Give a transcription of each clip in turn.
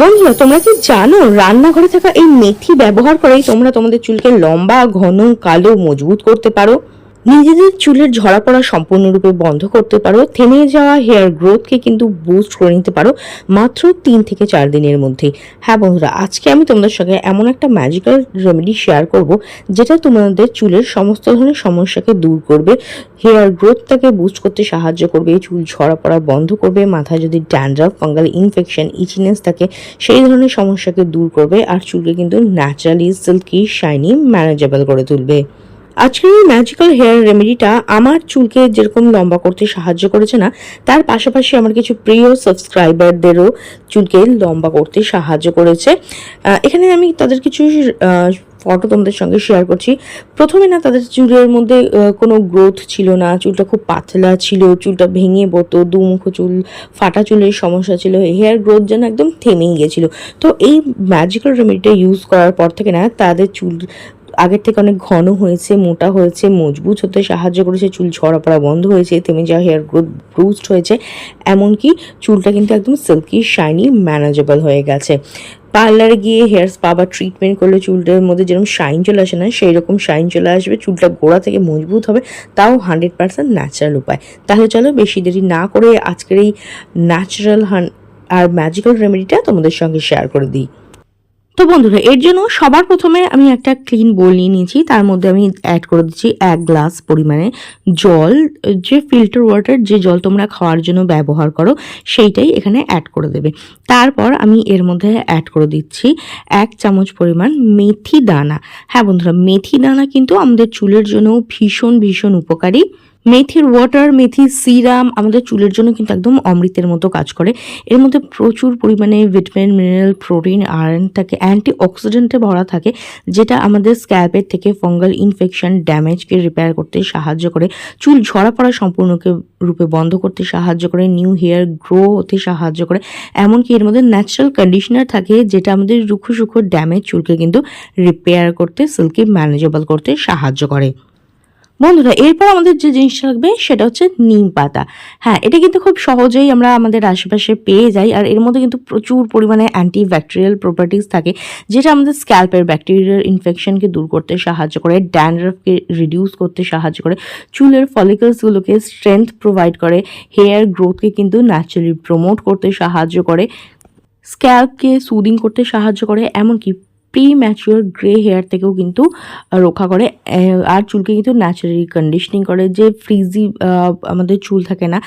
বন্ধুরা, তোমরা কি জানো রান্নাঘরে থাকা এই মেথি ব্যবহার করেই তোমরা তোমাদের চুলকে লম্বা, ঘন, কালো, মজবুত করতে পারো? নিজেদের চুলের ঝরা পড়া সম্পূর্ণরূপে বন্ধ করতে পারো, থেমে যাওয়া হেয়ার গ্রোথকে কিন্তু বুস্ট করে নিতে পারো মাত্র তিন থেকে চার দিনের মধ্যেই হ্যাঁ বন্ধুরা, আজকে আমি তোমাদের সঙ্গে এমন একটা ম্যাজিক্যাল রেমেডি শেয়ার করব যেটা তোমাদের চুলের সমস্ত ধরনের সমস্যাকে দূর করবে হেয়ার গ্রোথটাকে বুস্ট করতে সাহায্য করবে, চুল ঝরা পড়া বন্ধ করবে, মাথায় যদি ড্যান্ড্রাফ ফাঙ্গাল ইনফেকশন ইচিনেস থাকে, সেই ধরনের সমস্যাকে দূর করবে আর চুলকে কিন্তু ন্যাচারালি সিল্কি শাইনি ম্যানেজেবল করে তুলবে। আজকের এই ম্যাজিক্যাল হেয়ার রেমেডিটা আমার চুলকে যেরকম লম্বা করতে সাহায্য করেছে না, তার পাশাপাশি আমার কিছু প্রিয় সাবস্ক্রাইবারদেরও চুলকে লম্বা করতে সাহায্য করেছে। এখানে আমি তাদের কিছু ফটো তোমাদের সঙ্গে শেয়ার করছি। প্রথমে না তাদের চুলের মধ্যে কোনো গ্রোথ ছিল না, চুলটা খুব পাতলা ছিল, চুলটা ভেঙে পড়তো, দুমুখ চুল, ফাটা চুলের সমস্যা ছিল হেয়ার গ্রোথ যেন একদম থেমেই গেছিল। তো এই ম্যাজিক্যাল রেমেডিটা ইউজ করার পর থেকে না তাদের চুল আগের থেকে অনেক ঘন হয়েছে, মোটা হয়েছে, মজবুত হতে সাহায্য করেছে, চুল ঝরা পড়া বন্ধ হয়েছে থেমে যাওয়া হেয়ার গ্রোথ ব্রুস্ট হয়েছে, এমনকি চুলটা কিন্তু একদম সিল্কি শাইনি ম্যানেজেবল হয়ে গেছে। পার্লারে গিয়ে হেয়ার স্পা বা ট্রিটমেন্ট করলে চুলটার মধ্যে যেরকম শাইন চলে আসে না সেই রকম শাইন চলে আসবে, চুলটা গোড়া থেকে মজবুত হবে, তাও হান্ড্রেড পার্সেন্ট ন্যাচারাল উপায়। তাহলে চলো বেশি দেরি না করে আজকের এই ন্যাচারাল আর ম্যাজিক্যাল রেমেডিটা তোমাদের সঙ্গে শেয়ার করে দিই। তো বন্ধুরা, এর জন্য সবার প্রথমে আমি একটা ক্লিন বোল নিয়ে নিয়েছি। তার মধ্যে আমি অ্যাড করে দিচ্ছি এক গ্লাস পরিমাণে জল। যে ফিল্টার ওয়াটার যে জল তোমরা খাওয়ার জন্য ব্যবহার করো, সেইটাই এখানে অ্যাড করে দেবে। তারপর আমি এর মধ্যে অ্যাড করে দিচ্ছি এক চামচ পরিমাণ মেথি দানা। হ্যাঁ বন্ধুরা, মেথি দানা কিন্তু আমাদের চুলের জন্য ভীষণ ভীষণ উপকারী। মেথির ওয়াটার মেথি সিরাম আমাদের চুলের জন্য কিন্তু একদম অমৃতের মতো কাজ করে। এর মধ্যে প্রচুর পরিমাণে ভিটামিন মিনারেল প্রোটিন আয়রন থাকে অ্যান্টি অক্সিডেন্টে ভরা থাকে, যেটা আমাদের স্ক্যাল্পের থেকে ফাঙ্গাল ইনফেকশন ড্যামেজকে রিপেয়ার করতে সাহায্য করে, চুল ঝরা পড়া সম্পূর্ণকে রূপে বন্ধ করতে সাহায্য করে নিউ হেয়ার গ্রো হতে সাহায্য করে। এমনকি এর মধ্যে ন্যাচারাল কন্ডিশনার থাকে, যেটা আমাদের রুখো সুখো ড্যামেজ চুলকে কিন্তু রিপেয়ার করতে সিল্কি ম্যানেজেবল করতে সাহায্য করে। বন্ধুরা, এরপর আমাদের যে জিনিসটা লাগবে সেটা হচ্ছে নিম পাতা। হ্যাঁ এটা কিন্তু খুব সহজেই আমরা আমাদের আশেপাশে পেয়ে যাই আর এর মধ্যে কিন্তু প্রচুর পরিমাণে অ্যান্টি ব্যাকটেরিয়াল প্রপার্টিস থাকে, যেটা আমাদের স্ক্যাল্পের ব্যাকটেরিয়াল ইনফেকশনকে দূর করতে সাহায্য করে ড্যান্ড্রফকে রিডিউস করতে সাহায্য করে, চুলের ফলিকলসগুলোকে স্ট্রেংথ প্রোভাইড করে হেয়ার গ্রোথকে কিন্তু ন্যাচারালি প্রমোট করতে সাহায্য করে স্ক্যাল্পকে সুদিং করতে সাহায্য করে, এমনকি প্রি ম্যাচিওর গ্রে হেয়ার থেকেও কিন্তু রক্ষা করে। আর চুলকে কিন্তু ন্যাচারালি কন্ডিশনিং করে যে ফ্রিজি আমাদের চুল থাকে না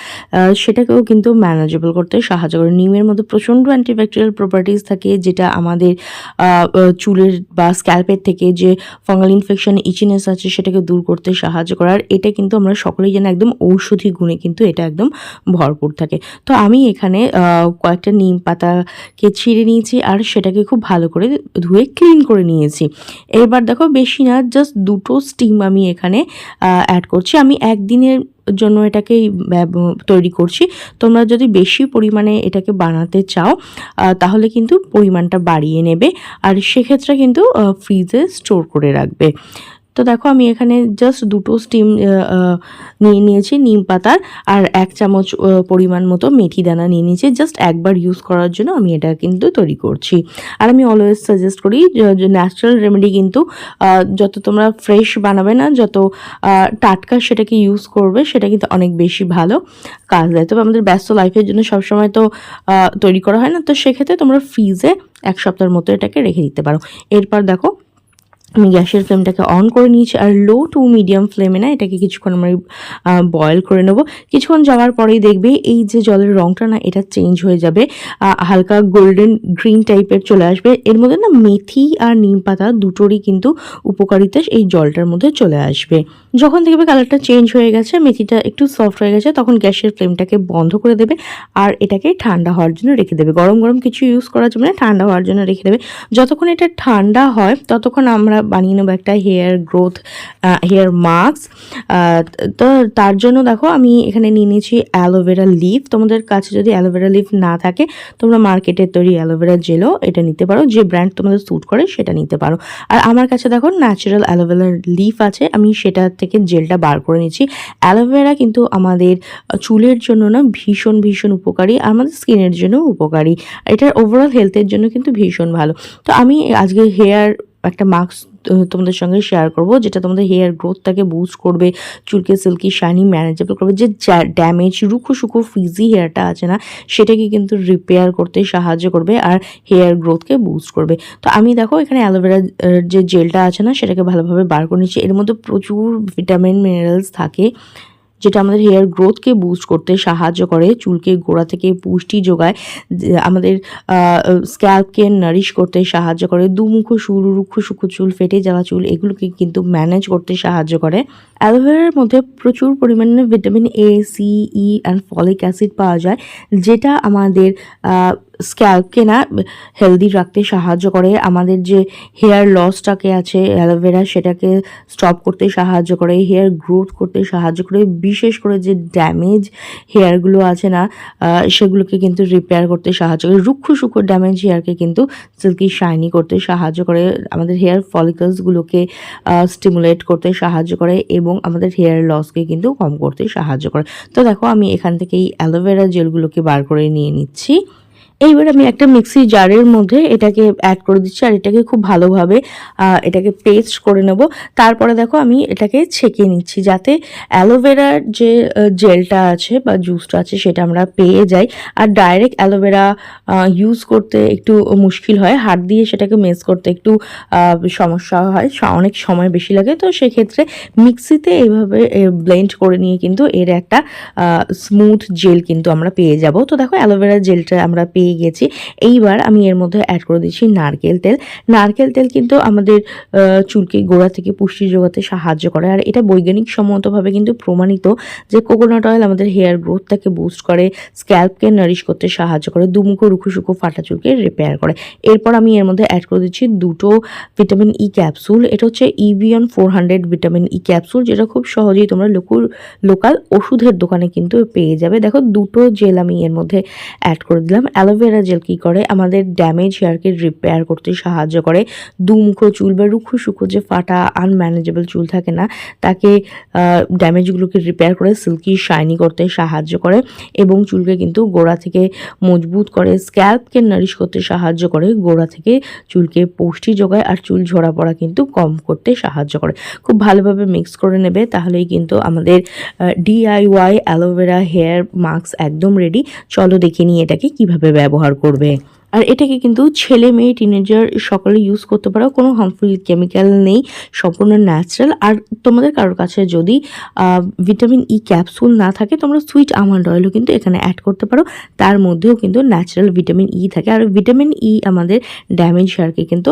সেটাকেও কিন্তু ম্যানেজেবল করতে সাহায্য করে। নিমের মধ্যে প্রচণ্ড অ্যান্টিব্যাকটেরিয়াল প্রপার্টিস থাকে যেটা আমাদের চুলের বা স্ক্যাল্পের থেকে যে ফাঙ্গাল ইনফেকশন ইচিনেস আছে সেটাকে দূর করতে সাহায্য করে। আর এটা কিন্তু আমরা সকলেই যেন একদম ঔষধি গুণে কিন্তু এটা একদম ভরপুর থাকে। তো আমি এখানে কয়েকটা নিম পাতাকে ছিঁড়ে নিয়েছি আর সেটাকে খুব ভালো করে ধুয়ে ক্লিন করে নিয়েছি। এবার দেখো বেশি না জাস্ট দুটো স্টিম আমি এখানে অ্যাড করছি। আমি একদিনের জন্য এটাকে তৈরি করছি। তোমরা যদি বেশি পরিমাণে এটাকে বানাতে চাও তাহলে কিন্তু পরিমাণটা বাড়িয়ে নেবে। আর সেক্ষেত্রে কিন্তু ফ্রিজে স্টোর করে রাখবে। তো দেখো আমি এখানে জাস্ট দুটো স্টিম নিয়ে নিয়েছি, নিম পাতার, আর এক চামচ পরিমাণ মতো মেথি দানা নিয়ে নিয়েছি। জাস্ট একবার ইউজ করার জন্য আমি এটা কিন্তু তৈরি করছি। আর আমি অলওয়েজ সাজেস্ট করি ন্যাচারাল রেমেডি কিন্তু যত তোমরা ফ্রেশ বানাবে না, যত টাটকা সেটাকে ইউজ করবে, সেটা কিন্তু অনেক বেশি ভালো কাজ দেয়। তবে আমাদের ব্যস্ত লাইফের জন্য সবসময় তো তৈরি করা হয় না, তো সেক্ষেত্রে তোমরা ফ্রিজে এক সপ্তাহের মতো এটাকে রেখে দিতে পারো। এরপর দেখো আমি গ্যাসের ফ্লেমটাকে অন করে নিয়েছি আর লো টু মিডিয়াম ফ্লেমে না এটাকে কিছুক্ষণ আমরা বয়েল করে নেব। কিছুক্ষণ যাওয়ার পরেই দেখবে এই যে জলের রঙটা না এটা চেঞ্জ হয়ে যাবে। হালকা গোল্ডেন গ্রিন টাইপের চলে আসবে। এর মধ্যে না মেথি আর নিম পাতা দুটোরই কিন্তু উপকারিতা এই জলটার মধ্যে চলে আসবে। যখন দেখবে কালারটা চেঞ্জ হয়ে গেছে, মেথিটা একটু সফট হয়ে গেছে, তখন গ্যাসের ফ্লেমটাকে বন্ধ করে দেবে আর এটাকে ঠান্ডা হওয়ার জন্য রেখে দেবে। গরম গরম কিছু ইউজ করার জন্য ঠান্ডা হওয়ার জন্য রেখে দেবে। যতক্ষণ এটা ঠান্ডা হয়, ততক্ষণ আমরা আমরা বানিয়ে নেব একটা হেয়ার গ্রোথ হেয়ার মাস্ক তো তার জন্য দেখো আমি এখানে নিয়ে নিয়েছি অ্যালোভেরা লিফ তোমাদের কাছে যদি অ্যালোভেরা লিফ না থাকে, তোমরা মার্কেটের তৈরি অ্যালোভেরা জেলও এটা নিতে পারো। যে ব্র্যান্ড তোমাদের স্যুট করে সেটা নিতে পারো। আর আমার কাছে দেখো ন্যাচারাল অ্যালোভেরা লিফ আছে। আমি সেটা থেকে জেলটা বার করে নিচ্ছি। অ্যালোভেরা কিন্তু আমাদের চুলের জন্য না ভীষণ ভীষণ উপকারী। আর আমাদের স্কিনের জন্য উপকারী। এটার ওভারঅল হেলথের জন্য কিন্তু ভীষণ ভালো। তো আমি আজকে হেয়ার একটা মাস্ক তোমাদের সঙ্গে শেয়ার করব, যেটা তোমাদের হেয়ার গ্রোথটাকে বুস্ট করবে, চুলকে সিল্কি শাইনি ম্যানেজেবল করবে, যে ড্যামেজ রুখো সুখো ফিজি হেয়ারটা আছে না, সেটাকে কিন্তু রিপেয়ার করতে সাহায্য করবে আর হেয়ার গ্রোথকে বুস্ট করবে। তো আমি দেখো এখানে অ্যালোভেরা যে জেলটা আছে না, সেটাকে ভালোভাবে বার করে নিচ্ছি। এর মধ্যে প্রচুর ভিটামিন মিনারেলস থাকে। যেটা আমাদের হেয়ার গ্রোথকে বুস্ট করতে সাহায্য করে, চুলকে গোড়া থেকে পুষ্টি যোগায় আমাদের স্ক্যাল্পকে নারিশ করতে সাহায্য করে, দুমুখো সুর রুক্ষ সুক্ষ চুল, ফেটে যাওয়া চুল, এগুলোকে কিন্তু ম্যানেজ করতে সাহায্য করে। অ্যালোভেরার মধ্যে প্রচুর পরিমাণে vitamin A C E and folic acid পাওয়া যায়, যেটা আমাদের স্ক্যাল্পকে না হেলদি রাখতে সাহায্য করে। আমাদের যে হেয়ার লসটাকে আছে অ্যালোভেরা সেটাকে স্টপ করতে সাহায্য করে হেয়ার গ্রোথ করতে সাহায্য করে। বিশেষ করে যে ড্যামেজ হেয়ারগুলো আছে না সেগুলোকে কিন্তু রিপেয়ার করতে সাহায্য করে। রুক্ষ সুক্ষ ড্যামেজ হেয়ারকে কিন্তু সিল্কি শাইনি করতে সাহায্য করে। আমাদের হেয়ার ফলিকলসগুলোকে স্টিমুলেট করতে সাহায্য করে এবং আমাদের হেয়ার লসকে কিন্তু কম করতে সাহায্য করে। তো দেখো, আমি এখান থেকে এই অ্যালোভেরা জেলগুলোকে বার করে নিয়ে নিচ্ছি। এইবার আমি একটা মিক্সি জারের মধ্যে এটাকে অ্যাড করে দিচ্ছি, আর এটাকে খুব ভালোভাবে এটাকে পেস্ট করে নেব। তারপরে দেখো আমি এটাকে ছেঁকে নিচ্ছি, যাতে অ্যালোভেরার যে জেলটা আছে বা জুসটা আছে সেটা আমরা পেয়ে যাই। আর ডাইরেক্ট অ্যালোভেরা ইউজ করতে একটু মুশকিল হয়, হাত দিয়ে সেটাকে মেস করতে একটু সমস্যা হয় অনেক সময় বেশি লাগে। তো সেক্ষেত্রে মিক্সিতে এইভাবে ব্লেন্ড করে নিয়ে কিন্তু এর একটা স্মুথ জেল কিন্তু আমরা পেয়ে যাব। তো দেখো অ্যালোভেরা জেলটা আমরা পেয়ে গেছি। এইবার আমি এর মধ্যে অ্যাড করে দিচ্ছি নারকেল তেল। নারকেল তেল কিন্তু আমাদের চুলকে গোড়া থেকে পুষ্টি যোগাতে সাহায্য করে। আর এটা বৈজ্ঞানিক সম্মতভাবে কিন্তু প্রমাণিত যে কোকোনাট অয়েল আমাদের হেয়ার গ্রোথটাকে বুস্ট করে স্ক্যাল্পকে নারিশ করতে সাহায্য করে, দুমুখো, রুখো, সুখো, ফাটা চুলকে রিপেয়ার করে। এরপর আমি এর মধ্যে অ্যাড করে দিচ্ছি দুটো ভিটামিন ই ক্যাপসুল এটা হচ্ছে Evion four hundred vitamin E capsule যেটা খুব সহজেই তোমরা লোকুর লোকাল ওষুধের দোকানে কিন্তু পেয়ে যাবে। দেখো দুটো জেল আমি এর মধ্যে অ্যাড করে দিলাম। অ্যালোভেরা জেল কী করে? আমাদের ড্যামেজ হেয়ারকে রিপেয়ার করতে সাহায্য করে। দুমুখো চুল বা রুখো সুখো যে ফাটা আনম্যানেজেবল চুল থাকে না, তাকে ড্যামেজগুলোকে রিপেয়ার করে সিল্কি শাইনি করতে সাহায্য করে এবং চুলকে কিন্তু গোড়া থেকে মজবুত করে স্ক্যাল্পকে নারিশ করতে সাহায্য করে, গোড়া থেকে চুলকে পুষ্টি যোগায় আর চুল ঝরা পড়া কিন্তু কম করতে সাহায্য করে। খুব ভালোভাবে মিক্স করে নেবে, তাহলেই কিন্তু আমাদের DIY aloe vera hair mask একদম রেডি চলো দেখে নিই এটাকে কীভাবে ব্যবহার করবে। আর এটাকে কিন্তু ছেলে, মেয়ে টিনেজার সকলে ইউজ করতে পারো। কোনো হার্মফুল কেমিক্যাল নেই, সম্পূর্ণ ন্যাচারাল আর তোমাদের কারোর কাছে যদি ভিটামিন ই ক্যাপসুল না থাকে, তোমরা সুইট আমন্ড অয়েলও কিন্তু এখানে অ্যাড করতে পারো। তার মধ্যেও কিন্তু ন্যাচারাল ভিটামিন ই থাকে। আর ভিটামিন ই আমাদের ড্যামেজ হেয়ারকে কিন্তু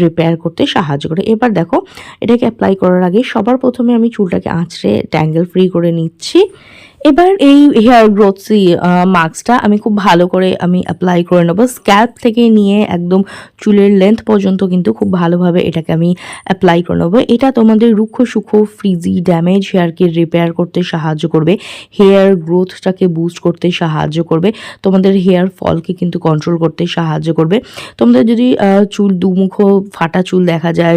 রিপেয়ার করতে সাহায্য করে। এবার দেখো, এটাকে অ্যাপ্লাই করার আগে সবার প্রথমে আমি চুলটাকে আঁচড়ে ট্যাঙ্গেল ফ্রি করে নিচ্ছি। এবার এই হেয়ার গ্রোথসি মাস্কটা আমি খুব ভালো করে আমি অ্যাপ্লাই করে নেব। স্ক্যাল্প থেকে নিয়ে একদম চুলের লেন্থ পর্যন্ত কিন্তু খুব ভালোভাবে এটাকে আমি অ্যাপ্লাই করে নেব। এটা তোমাদের রুক্ষ সুক্ষ ফ্রিজি ড্যামেজ হেয়ারকে রিপেয়ার করতে সাহায্য করবে হেয়ার গ্রোথটাকে বুস্ট করতে সাহায্য করবে, তোমাদের হেয়ার ফলকে কিন্তু কন্ট্রোল করতে সাহায্য করবে। তোমাদের যদি চুল দুমুখো ফাটা চুল দেখা যায়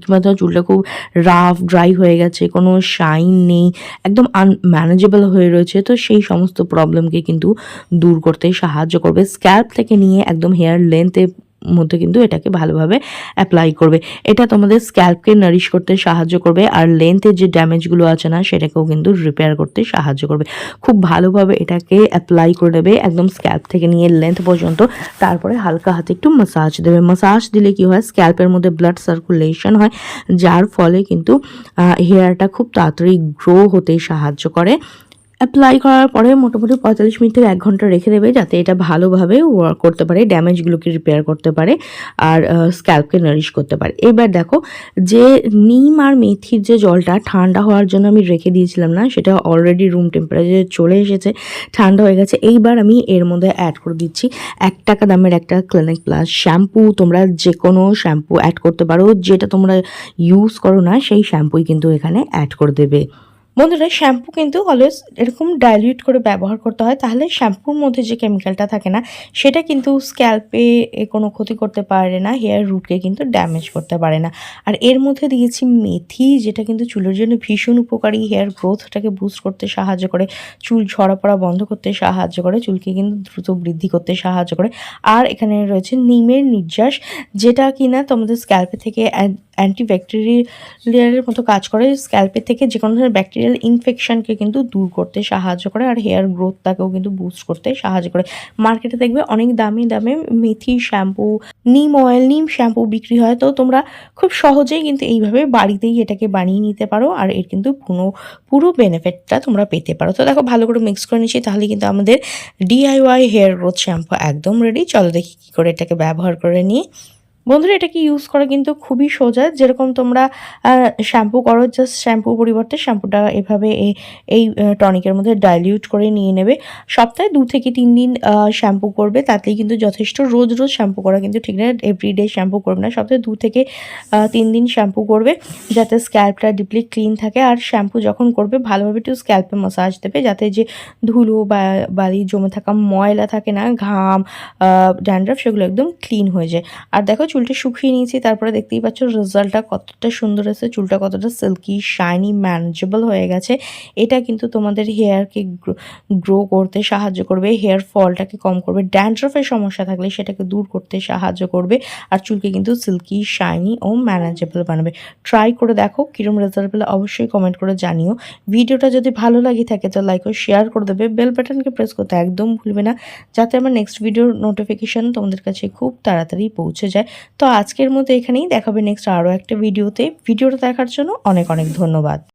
কিংবা তোমার চুলটা খুব রাফ ড্রাই হয়ে গেছে, কোনো শাইন নেই, একদম আনম্যানেজেবল হয়ে রয়েছে। তো সেই সমস্ত প্রবলেমকে কিন্তু দূর করতে সাহায্য করবে। স্ক্যাল্প থেকে নিয়ে একদম হেয়ার লেন্থের মধ্যে কিন্তু এটাকে ভালোভাবে অ্যাপ্লাই করবে। এটা তোমাদের স্ক্যাল্পকে নারিশ করতে সাহায্য করবে। আর লেন্থের যে ড্যামেজগুলো আছে না, সেটাকেও কিন্তু রিপেয়ার করতে সাহায্য করবে। খুব ভালোভাবে এটাকে অ্যাপ্লাই করে দেবে একদম স্ক্যাল্প থেকে নিয়ে লেন্থ পর্যন্ত। তারপরে হালকা হাতে একটু মাসাজ দেবে। মাসাজ দিলে কি হয়? স্ক্যাল্পের মধ্যে ব্লাড সার্কুলেশন হয়, যার ফলে কিন্তু হেয়ারটা খুব তাড়াতাড়ি গ্রো হতে সাহায্য করে। অ্যাপ্লাই করার পরে মোটামুটি পঁয়তাল্লিশ মিনিট থেকে এক ঘণ্টা রেখে দেবে যাতে এটা ভালোভাবে ওয়ার্ক করতে পারে ড্যামেজগুলোকে রিপেয়ার করতে পারে আর স্ক্যাল্পকে নারিশ করতে পারে। এবার দেখো, যে নিম আর মেথির যে জলটা ঠান্ডা হওয়ার জন্য আমি রেখে দিয়েছিলাম না, সেটা অলরেডি রুম টেম্পারেচারে চলে এসেছে, ঠান্ডা হয়ে গেছে। এইবার আমি এর মধ্যে অ্যাড করে দিচ্ছি এক টাকা দামের একটা ক্লিনিক প্লাস শ্যাম্পু তোমরা যে কোনো শ্যাম্পু অ্যাড করতে পারো, যেটা তোমরা ইউজ করো না, সেই শ্যাম্পুই কিন্তু এখানে অ্যাড করে দেবে। বন্ধুরা শ্যাম্পু কিন্তু অলওয়েজ এরকম ডাইলিউট করে ব্যবহার করতে হয়। তাহলে শ্যাম্পুর মধ্যে যে কেমিক্যালটা থাকে না, সেটা কিন্তু স্ক্যাল্পে কোনো ক্ষতি করতে পারে না হেয়ার রুটকে কিন্তু ড্যামেজ করতে পারে না। আর এর মধ্যে দিয়েছি মেথি, যেটা কিন্তু চুলের জন্য ভীষণ উপকারী। হেয়ার গ্রোথটাকে বুস্ট করতে সাহায্য করে, চুল ঝরা পড়া বন্ধ করতে সাহায্য করে, চুলকে কিন্তু দ্রুত বৃদ্ধি করতে সাহায্য করে। আর এখানে রয়েছে নিমের নির্যাস, যেটা কিনা তোমাদের স্ক্যাল্পে থেকে অ্যান্টি ব্যাকটেরিয়ালের মতো কাজ করে। স্ক্যাল্পের থেকে যে কোনো ধরনের ব্যাকটেরিয়াল ইনফেকশনকে কিন্তু দূর করতে সাহায্য করে আর হেয়ার গ্রোথটাকেও কিন্তু বুস্ট করতে সাহায্য করে। মার্কেটে দেখবে অনেক দামি দামে মেথি শ্যাম্পু নিম অয়েল নিম শ্যাম্পু বিক্রি হয়। তো তোমরা খুব সহজেই কিন্তু এইভাবে বাড়িতেই এটাকে বানিয়ে নিতে পারো আর এর কিন্তু পুরো পুরো বেনিফিটটা তোমরা পেতে পারো। তো দেখো ভালো করে মিক্স করে নিচ্ছি, তাহলে কিন্তু আমাদের ডিআইওয়াই হেয়ার গ্রোথ শ্যাম্পু একদম রেডি চলো দেখি কী করে এটাকে ব্যবহার করে নিই। বন্ধুরা, এটাকে ইউজ করা কিন্তু খুবই সোজা। যেরকম তোমরা শ্যাম্পু করো জাস্ট শ্যাম্পুর পরিবর্তে শ্যাম্পুটা এভাবে এই টনিকের মধ্যে ডাইলিউট করে নিয়ে নেবে। সপ্তাহে দু থেকে তিন দিন শ্যাম্পু করবে। তাতেই কিন্তু যথেষ্ট রোজ রোজ শ্যাম্পু করা কিন্তু ঠিক না। এভরিডে শ্যাম্পু করবে না। সপ্তাহে দু থেকে তিন দিন শ্যাম্পু করবে, যাতে স্ক্যাল্পটা ডিপলি ক্লিন থাকে। আর শ্যাম্পু যখন করবে, ভালোভাবে একটু স্ক্যাল্পে মাসাজ দেবে। যাতে যে ধুলো বা বালি জমে থাকা ময়লা থাকে না, ঘাম ড্যান্ড্রাফ সেগুলো একদম ক্লিন হয়ে যায়। আর দেখো চুলটা শুকিয়ে নিয়েছি, তারপরে দেখতেই পাচ্ছ রেজাল্টটা কতটা সুন্দর এসেছে, চুলটা কতটা সিল্কি শাইনি ম্যানেজেবল হয়ে গেছে। এটা কিন্তু তোমাদের হেয়ারকে গ্রো করতে সাহায্য করবে হেয়ার ফলটাকে কম করবে ড্যান্ড্রফের সমস্যা থাকলে সেটাকে দূর করতে সাহায্য করবে, আর চুলকে কিন্তু সিল্কি শাইনি ও ম্যানেজেবল বানাবে। ট্রাই করে দেখো কিরম রেজাল্ট পেলে অবশ্যই কমেন্ট করে জানিও। ভিডিওটা যদি ভালো লাগে থাকে তো লাইক ও শেয়ার করে দেবে। বেল বাটনকে প্রেস করতে একদম ভুলবে না, যাতে আমার নেক্সট ভিডিওর নোটিফিকেশন তোমাদের কাছে খুব তাড়াতাড়ি পৌঁছে যায়। তো আজকের মতো এখানেই দেখাবে নেক্সট আরও একটা ভিডিওতে ভিডিওটা দেখার জন্য অনেক অনেক ধন্যবাদ।